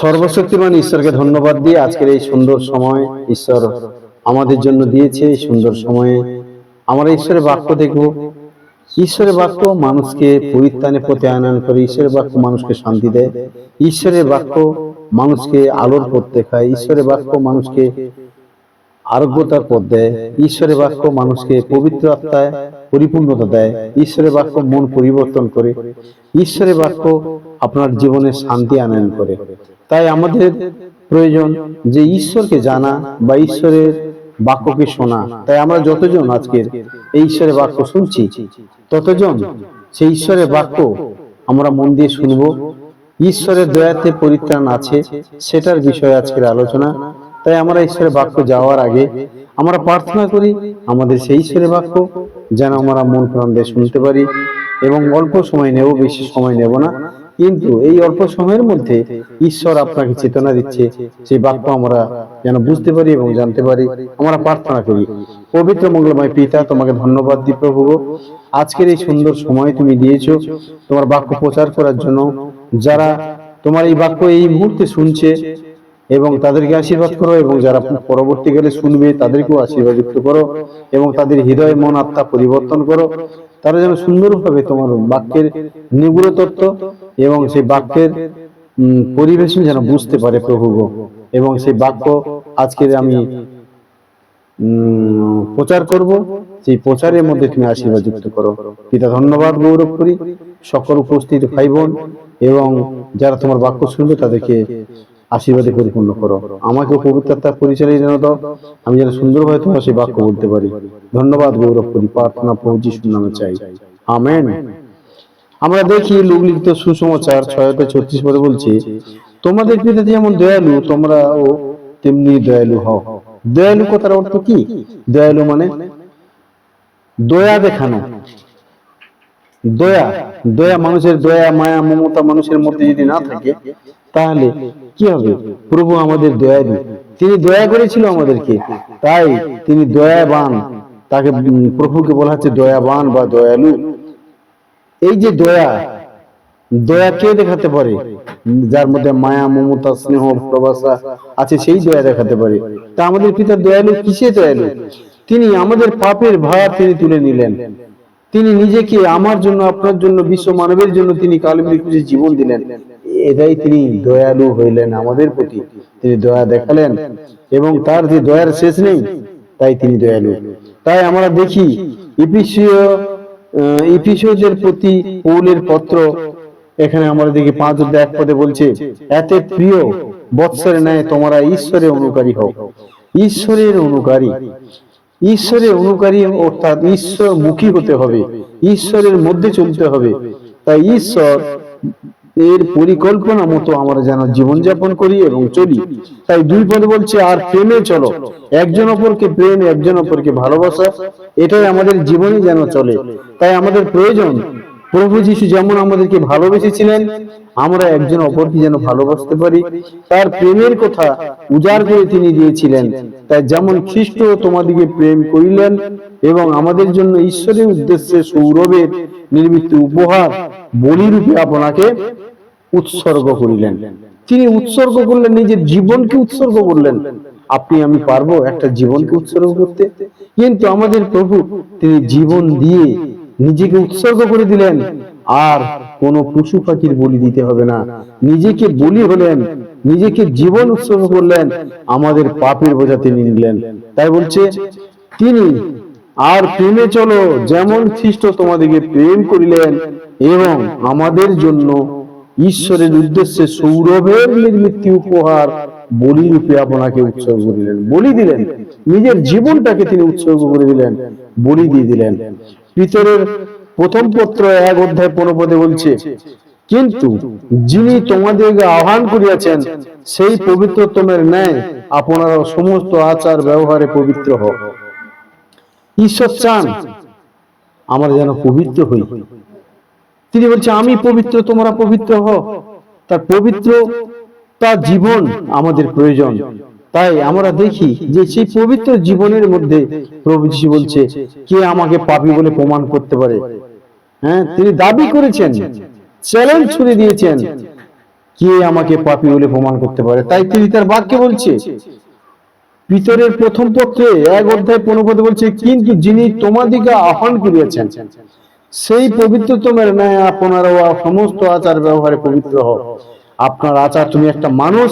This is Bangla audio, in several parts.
সর্বশক্তিমান ঈশ্বরকে ধন্যবাদ দিয়ে আজকের এই সুন্দর সময় ঈশ্বর আমাদের জন্য দিয়েছে। এই সুন্দর সময়ে আমরা ঈশ্বরের বাক্য দেখব। ঈশ্বরের বাক্য মানুষকে পরিত্রাণে পথে আনয়ন করে, ঈশ্বরের বাক্য মানুষকে শান্তি দেয়। ঈশ্বরের বাক্য মানুষকে আলোর পথ দেখায়। ঈশ্বরের বাক্য মানুষকে আরোগ্যতার পথ দেয় ঈশ্বরের বাক্য মানুষকে পবিত্র আত্মায় পরিপূর্ণতা দেয়। ঈশ্বরের বাক্য মন পরিবর্তন করে। ঈশ্বরের বাক্য আপনার জীবনে শান্তি আনয়ন করে। তাই আমাদের প্রয়োজন যে ঈশ্বরকে জানা বা ঈশ্বরের বাক্যকে শোনা। তাই আমরা যতজন আজকের এই ঈশ্বরের বাক্য শুনছি, ততজন সেই ঈশ্বরের বাক্য আমরা মন দিয়ে শুনব। ঈশ্বরের দয়াতে পরিত্রাণ আছে, সেটার বিষয়ে আজকের আলোচনা তাই আমরা ঈশ্বরের বাক্য যাওয়ার আগে আমরা প্রার্থনা করি, আমাদের সেই ঈশ্বরের বাক্য যেন আমরা মন প্রাণ দিয়ে শুনতে পারি এবং অল্প সময় নেব, বেশি সময় নেব না। কিন্তু এই অল্প সময়ের মধ্যে ঈশ্বর আপনাকে চেতনা দিচ্ছে, সেই বাক্য আমরা যেন বুঝতে পারি এবং জানতে পারি। আমরা প্রার্থনা করি, পবিত্র মঙ্গলময় পিতা, তোমাকে ধন্যবাদ দিই প্রভু আজকের এই সুন্দর সময় তুমি দিয়েছ, তোমার বাক্য প্রচার করার জন্য। যারা তোমার এই বাক্য এই মুহূর্তে শুনছে এবং তাদেরকে আশীর্বাদ করো এবং যারা পরবর্তীকালে শুনবে তাদেরকেও আশীর্বাদ যুক্ত করো এবং তাদের হৃদয় মন আত্মা পরিবর্তন করো। তারা যেন সুন্দরভাবে তোমার বাক্যের নিগুড় তত্ত্ব এবং সেই বাক্যের উম, পরিবেশন যেন বুঝতে পারে প্রভু। এবং সেই বাক্য আজকের আমি প্রচার করব। সেই প্রচারের মধ্যে তুমি আশীর্বাদ যুক্ত করো। পিতা ধন্যবাদ গৌরব করি। সকল উপস্থিত ভাই বোন এবং যারা তোমার বাক্য শুনবে তাদেরকে আশীর্বাদে পরিপূর্ণ করো। আমাকে পবিত্রতার পরিচয় যেন দাও। আমি যেন সুন্দরভাবে তোমার সেই বাক্য বলতে পারি। ধন্যবাদ গৌরব করি। প্রার্থনা যিশুর নামে চাই। আমেন। আমরা দেখি লোকলিখিত সুসমাচার ছয়তে ছত্রিশ পদে বলছে, তোমাদের পিতা যেমন দয়ালু, তোমরাও তেমনি দয়ালু হও। দয়ালু কথার অর্থ কি? দয়ালু মানে দয়া দেখানো। দয়া। দয়া মানুষের দয়া, মায়া, মমতা মানুষের মধ্যে যদি না থাকে তাহলে কি হবে? প্রভু আমাদের দয়ালু তিনি দয়া করেছিল আমাদেরকে। তাই তিনি দয়াবান। তাকে প্রভুকে বলা হচ্ছে দয়াবান বা দয়ালু। এই যে দয়া দয়া কে দেখাতে পারে? যার মধ্যে মায়া, মমতা, স্নেহ প্রবাসা আছে, সেই দয়া দেখাতে পারে। তা আমাদের পিতা দয়ালু কিসে দয়ালু? তিনি আমাদের পাপের ভার তিনি তুলে নিলেন। তিনি নিজেকে আমার জন্য, আপনার জন্য, বিশ্ব মানবের জন্য তিনি খুঁজে জীবন দিলেন। এটাই তিনি দয়ালু হইলেন আমাদের প্রতি। তিনি দয়া দেখালেন এবং তার যে দয়ার শেষ নেই, তাই তিনি দয়ালু। তাই আমরা দেখি প্রতি পৌলের পত্র, এখানে আমরা দেখি পাঁচ এক পদে বলছে, এতে প্রিয় বৎসরে ন্যায় তোমরা ঈশ্বরের অনুকারী হও। ঈশ্বরের অনুকারী ঈশ্বরের অনুকারী অর্থাৎ ঈশ্বর মুখী হতে হবে। ঈশ্বরের মধ্যে চলতে হবে। তাই ঈশ্বর এর পরিকল্পনা মতো আমরা যেন জীবনযাপন করি এবং চলি। তাই দুই পদে বলছে, আর প্রেমে চলো। একজন অপরকে প্রেম, একজন অপরকে ভালোবাসা, এটাই আমাদের জীবনে যেন চলে। তাই আমাদের প্রয়োজন, প্রভু যিশু যেমন আমাদেরকে ভালোবেসেছিলেন, আমরা একজন অপরকে যেন ভালোবাসতে পারি। তার প্রেমের কথা উজাড় করে তিনি দিয়েছিলেন। তাই যেমন খ্রিস্ট তোমাদিকে প্রেম করিলেন এবং আমাদের জন্য ঈশ্বরের উদ্দেশ্যে সৌরভের নির্মিত উপহার বলিরূপে আপনাকে উৎসর্গ করিলেন। তিনি উৎসর্গ করলেন, নিজের জীবনকে উৎসর্গ করলেন। আপনি, আমি পারব একটা জীবনকে উৎসর্গ করতে। কিন্তু আমাদের প্রভু, তিনি জীবন দিয়ে নিজেকে উৎসর্গ করে দিলেন। আর কোন পশু পাখির বলি দিতে হবে না। নিজেকে বলি হলেন, নিজেকে জীবন উৎসর্গ করলেন। আমাদের পাপের বোঝা তিনি নিলেন তাই বলছে, তিনি আর প্রেমে চলো, যেমন খ্রিস্ট তোমাদেরকে প্রেম করিলেন এবং আমাদের জন্য ঈশ্বরের উদ্দেশ্যে সৌরভের নির্মিত উপহার বলি রূপে আপনাকে উৎসর্গ করিলেন, বলি দিলেন, নিজের জীবনটাকে তিনি উৎসর্গ করে দিলেন, বলি দিয়ে দিলেন। পিতরের প্রথম পত্র এক অধ্যায় পনেরো পদে বলছে, কিন্তু যিনি তোমাদেরকে আহ্বান করিয়াছেন, সেই পবিত্রতমের ন্যায় আপনারা সমস্ত আচার ব্যবহারে পবিত্র হোক ঈশ্বর চান, আমরা যেন পবিত্র হই। তিনি বলছে, আমি পবিত্র, তোমরা পবিত্র হও। তার পবিত্র, তার জীবন আমাদের প্রয়োজন। তাই আমরা দেখি যে সেই পবিত্র জীবনের মধ্যে প্রভু যিশু বলছে, কে আমাকে পাপি বলে প্রমাণ করতে পারে? হ্যাঁ তিনি দাবি করেছেন, চ্যালেঞ্জ ছুড়ে দিয়েছেন, কে আমাকে পাপি বলে প্রমাণ করতে পারে? তাই তিনি তার বাক্যে বলছে পিতরের প্রথম পত্রে এক অধ্যায় পনেরো বলছে কিন্তু যিনি তোমাদিকে আহ্বান করিয়াছেন, সেই পবিত্রতমের ন্যায় আপনারাও সমস্ত আচার ব্যবহারে পবিত্র হও। আপনার আচার, তুমি একটা মানুষ,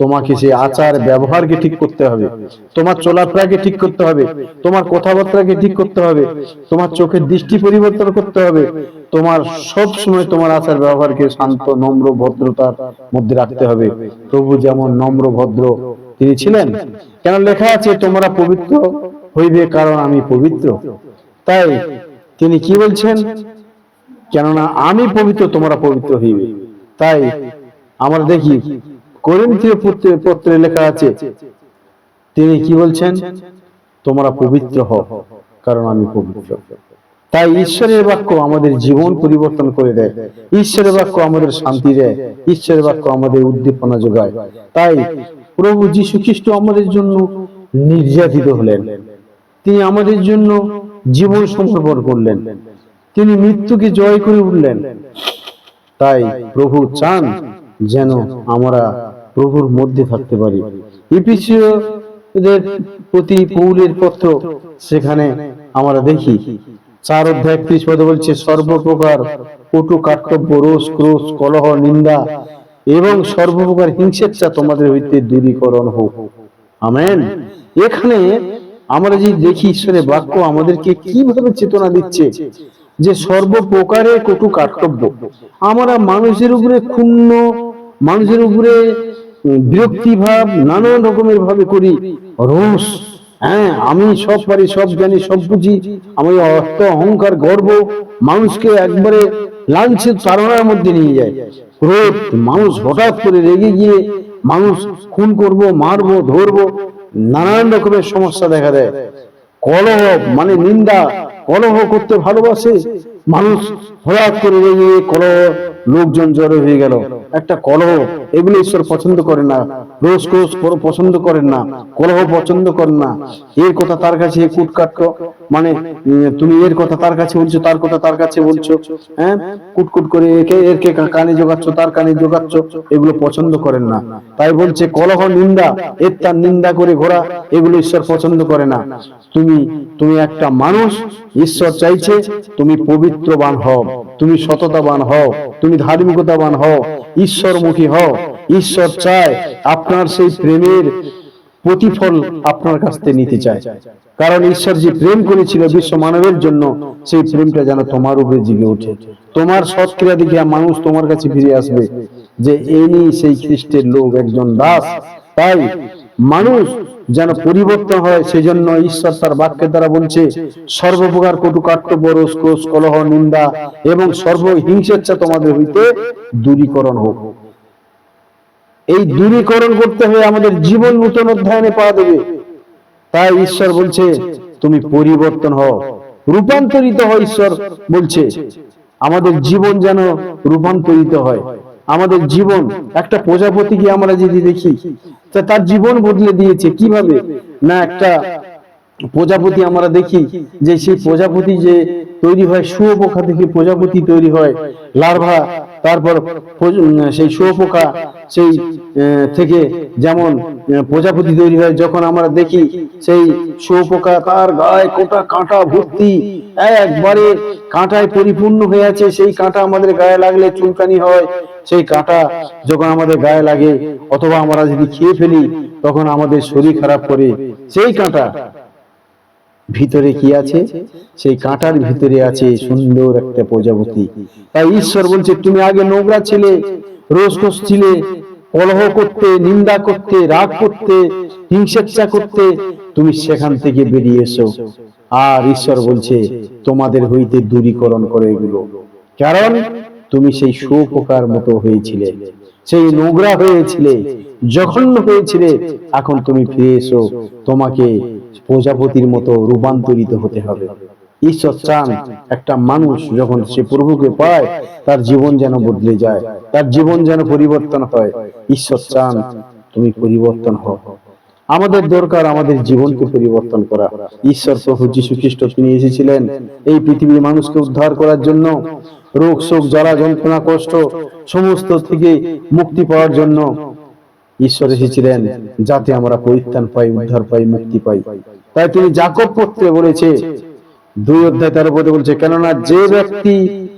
তোমাকে সেই আচার ব্যবহারকে ঠিক করতে হবে। তোমার চলাফেরাকে ঠিক করতে হবে, তোমার কথাবার্তাকে ঠিক করতে হবে, তোমার চোখের দৃষ্টি পরিবর্তন করতে হবে, তোমার সব সময় তোমার আচার ব্যবহারকে শান্ত, নম্র, ভদ্রতার মধ্যে রাখতে হবে। প্রভু যেমন নম্র, ভদ্র তিনি ছিলেন। কেন লেখা আছে, তোমরা পবিত্র হইবে কারণ আমি পবিত্র তাই তিনি কি বলছেন? কেননা আমি পবিত্র, তোমরা পবিত্র হইবে তাই আমরা দেখি করিন্থীয় পত্রে লেখা আছে, তিনি কি বলছেন? তোমরা পবিত্র হও কারণ আমি পবিত্র তাই ঈশ্বরের বাক্য আমাদের জীবন পরিবর্তন করে দেয়। ঈশ্বরের বাক্য আমাদের শান্তি দেয়। ঈশ্বরের বাক্য আমাদের উদ্দীপনা যোগায়। তাই প্রভু যীশু খ্রিস্ট আমাদের জন্য নির্যাতিত হলেন। তিনি আমাদের জন্য জীবন সমর্পণ করলেন। তিনি মৃত্যুকে জয় করে উঠলেন। তাই প্রভু চান যেন আমরা প্রভুর মধ্যে থাকতে পারি। ইপিসীয়দের প্রতি পৌলের পত্র সেখানে আমরা দেখি, চার অধ্যায় একত্রিশ পদে বলছে, সর্বপ্রকার কটু কার্তব্য, রোষ, ক্রোশ, কলহ, নিন্দা এবং সর্বপ্রকার হিংসেচ্ছা তোমাদের হইতে দূরীকরণ হোক। আমেন। এখানে আমরা যে দেখি ঈশ্বরের বাক্য আমাদেরকে কীভাবে চেতনা দিচ্ছে? যে সর্বপ্রকারের কটু কার্তব্য আমরা মানুষের উপরে ক্ষুণ্ণ মানুষের উপরে উম, বিরক্তি ভাব নানান রকমের ভাবে করি। রোষ হ্যাঁ আমি সব পারি সব জানি সব বুঝি। আমি অর্থ অহংকার গর্ব মানুষকে একবারে লাঞ্ছের চারণার মধ্যে নিয়ে যায়। ক্রোধ মানুষ হঠাৎ করে রেগে গিয়ে মানুষ খুন করব, মারবো, ধরবো, নানান রকমের সমস্যা দেখা দেয়। কলহ মানে নিন্দা, কলহ করতে ভালোবাসে মানুষ হঠাৎ করে রেগে কলহ, লোকজন জড়ো হয়ে গেল। একটা কলহ, এগুলো ঈশ্বর পছন্দ করেন না। রোজ কোষ পছন্দ করেন না। কলহ পছন্দ করেন না। এর কথা তার কাছে কুটকাট মানে তুমি এর কথা তার কাছে বলছো, তার কথা তার কাছে বলছো। হ্যাঁ? কুটকুট করে একে, এরকে কা- কানে জোগাচ্ছ তার কানে জোগাচ্ছ এগুলো পছন্দ করেন না। তাই বলছে, কলহ নিন্দা এর তার নিন্দা করে ঘোরা এগুলো ঈশ্বর পছন্দ করে না। তুমি তুমি একটা মানুষ, ঈশ্বর চাইছে, তুমি পবিত্রবান হও। তুমি সততাবান হও। তুমি ধার্মিকতাবান হও। ঈশ্বরমুখী হও। ঈশ্বর চায় আপনার সেই প্রেমের প্রতিফল আপনার কাছ থেকে নিতে চায়। কারণ ঈশ্বর যে প্রেম করেছিল বিশ্ব মানবের জন্য, সেই প্রেমটা যেন তোমার উপরে জেগে ওঠে। তোমার সৎক্রিয়া দেখে মানুষ তোমার কাছে ফিরে আসবে যে এনি সেই খ্রিস্টের লোক একজন দাস। তাই মানুষ যেন পরিবর্তন হয়, সেজন্য ঈশ্বর তার বাক্যের দ্বারা বলছে, সর্বপ্রকার কটু কার্তব্য রোষ ক্রোশ, কলহ, নিন্দা এবং সর্বহিংসেচ্ছা তোমাদের হইতে দূরীকরণ হোক। এই দূরীকরণ করতে হয়ে আমাদের জীবন নূতন অধ্যয়নে পাওয়া দেবে। তাই ঈশ্বর বলছে, তুমি পরিবর্তন হও। রূপান্তরিত হয় ঈশ্বর বলছে। আমাদের জীবন যেন রূপান্তরিত হয়। আমাদের জীবন, একটা প্রজাপতিকে আমরা যদি দেখি, তা তার জীবন বদলে দিয়েছে কীভাবে? না, একটা প্রজাপতি আমরা দেখি যে সেই প্রজাপতি যে তৈরি হয়, শুয়োপোকা থেকে প্রজাপতি তৈরি হয়, লার্ভা, তারপর সেই শুয়োপোকা, সেই থেকে যেমন প্রজাপতি তৈরি হয়, যখন আমরা দেখি সেই শুয়োপোকা তার গায়ে কোটা কাঁটা ভর্তি, একবারে কাঁটায় পরিপূর্ণ হয়ে আছে, সেই কাঁটা আমাদের গায়ে লাগলে চুলকানি হয় সেই কাঁটা যখন আমাদের গায়ে লাগে অথবা আমরা যদি খেয়ে ফেলি, তখন আমাদের শরীর খারাপ করে। সেই কাঁটা ভিতরে কি আছে? সেই কাঁটার ভিতরে আছে সুন্দর একটা প্রজাপতি। তাই ঈশ্বর বলছে, তুমি আগে নোংরা ছিলে রোজ ছিলে, কলহ করতে, নিন্দা করতে, রাগ করতে, হিংসেচ্ছা করতে, তুমি সেখান থেকে বেরিয়ে এসো। আর ঈশ্বর বলছে, তোমাদের হইতে দূরীকরণ করে এগুলো। কারণ তুমি সেই শুয়োপোকার মতো হয়েছিলে, সেই নোংরা হয়েছিলে, জঘন্য হয়েছিলে, এখন তুমি ফিরে এসো, তোমাকে প্রজাপতির মতো রূপান্তরিত হতে হবে। ঈশ্বর চান একটা মানুষ যখন সে প্রভুকে পায়, তার জীবন যেন বদলে যায়, তার জীবন যেন পরিবর্তন হয়। ঈশ্বর চান তুমি পরিবর্তন হও। আমাদের দরকার আমাদের জীবনকে পরিবর্তন করা। ঈশ্বর প্রভু যীশু খ্রিস্ট তিনি এসেছিলেন এই পৃথিবীর মানুষকে উদ্ধার করার জন্য। রোগ, শোক জ্বালা যন্ত্রণা, কষ্ট, সমস্ত থেকে মুক্তি পাওয়ার জন্য ঈশ্বর এসেছিলেন যাতে আমরা পরিত্রাণ পাই, উদ্ধার পাই, মুক্তি পাই। তাই তিনি জাকব পত্রে বলেছে, দুই অধ্যায় তেরো পদে বলছে, কেননা যে ব্যক্তি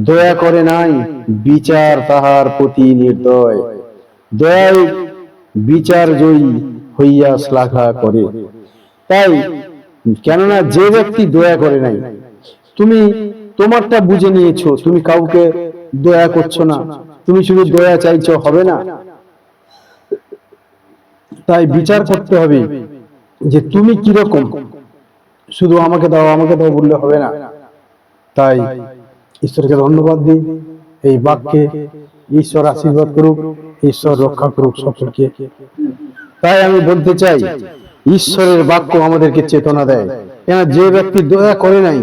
দয়া করে নাই, বিচার তাহার প্রতি নির্দয়। দয়ায় বিচার জয়ী হইয়া শ্লাঘা করে। তাই, কেননা যে ব্যক্তি দয়া করে নাই, তুমি তোমারটা বুঝে নিয়েছো, তুমি কাউকে দয়া করছ না। তুমি শুধু দয়া চাইছো, হবে না? তাই বিচার করতে হবে যে তুমি কীরকম। শুধু আমাকে দাও আমাকে দাও বললে হবে না। তাই ঈশ্বরকে ধন্যবাদ দিই। এই বাক্যে ঈশ্বর আশীর্বাদ করুক, ঈশ্বর রক্ষা করুক সকলকে। তাই আমি বলতে চাই, ঈশ্বরের বাক্য আমাদেরকে চেতনা দেয়। কেন? যে ব্যক্তি দয়া করে নাই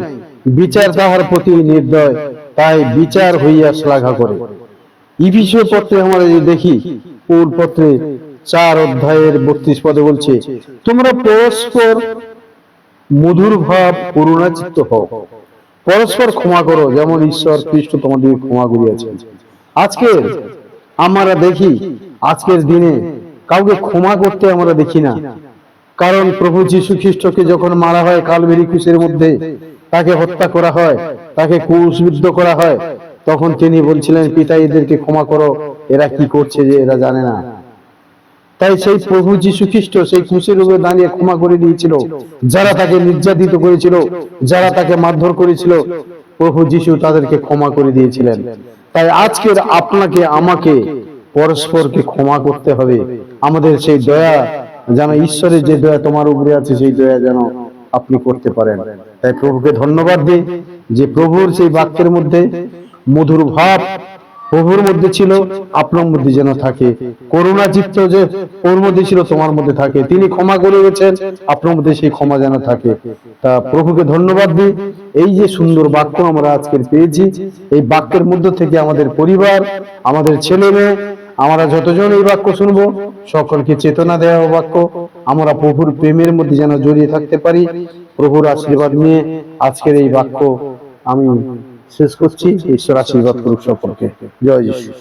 বিচার তাহার প্রতি নির্দয়, তাই বিচার হইয়া শ্লাঘা করে। ইভিসীয় পত্রে আমরা যদি দেখি পৌর পত্রে চার অধ্যায়ের বত্রিশ পদে বলছে, তোমরা পরস্পর মধুর ভাব করুণাচিত্ত হও। পরস্পর ক্ষমা করো, যেমন ঈশ্বর খ্রিস্ট তোমাদের ক্ষমা করিয়াছেন। আজকে আমরা দেখি, আজকের দিনে কাউকে ক্ষমা করতে আমরা দেখি না। কারণ প্রভু যীশু খ্রিস্টকে যখন মারা হয় কালবেরি কুশের মধ্যে তাকে হত্যা করা হয়, তাকে ক্রুশবিদ্ধ করা হয়। তখন তিনি বলছিলেন, পিতা, এদেরকে ক্ষমা করো। এরা কি করছে যে এরা জানে না। তাই সেই প্রভু যীশু খ্রিস্ট সেই ক্রুশের উপরে দাঁড়িয়ে ক্ষমা করে দিয়েছিল। যারা তাকে নির্যাতিত করেছিল, যারা তাকে মারধর করেছিল, প্রভু যীশু তাদেরকে ক্ষমা করে দিয়েছিলেন। তাই আজকের আপনাকে, আমাকে পরস্পরকে ক্ষমা করতে হবে। আমাদের সেই দয়া, যেন ঈশ্বরের যে দয়া তোমার উপরে আছে, সেই দয়া যেন আপনি করতে পারেন। তাই প্রভুকে ধন্যবাদ দিই যে প্রভুর সেই বাক্যের মধ্যে মধুর ভাব প্রভুর মধ্যে ছিল, আপনার মধ্যে যেন থাকে। করুণা চিত্ত যে ওর মধ্যে ছিল, তোমার মধ্যে থাকে। তিনি ক্ষমা করে গেছেন, আপনার মধ্যে সেই ক্ষমা যেন থাকে। তা প্রভুকে ধন্যবাদ দিই। এই যে সুন্দর বাক্য আমরা আজকের পেয়েছি, এই বাক্যের মধ্য থেকে আমাদের পরিবার, আমাদের ছেলে মেয়ে আমরা যতজন এই বাক্য শুনব, সকলকে চেতনা দেওয়া বাক্য। আমরা প্রভুর প্রেমের মধ্যে যেন জড়িয়ে থাকতে পারি। প্রভুর আশীর্বাদ নিয়ে আজকের এই বাক্য আমি শেষ করছি। ঈশ্বর আশীর্বাদ করুক সকলকে। জয় যিশু।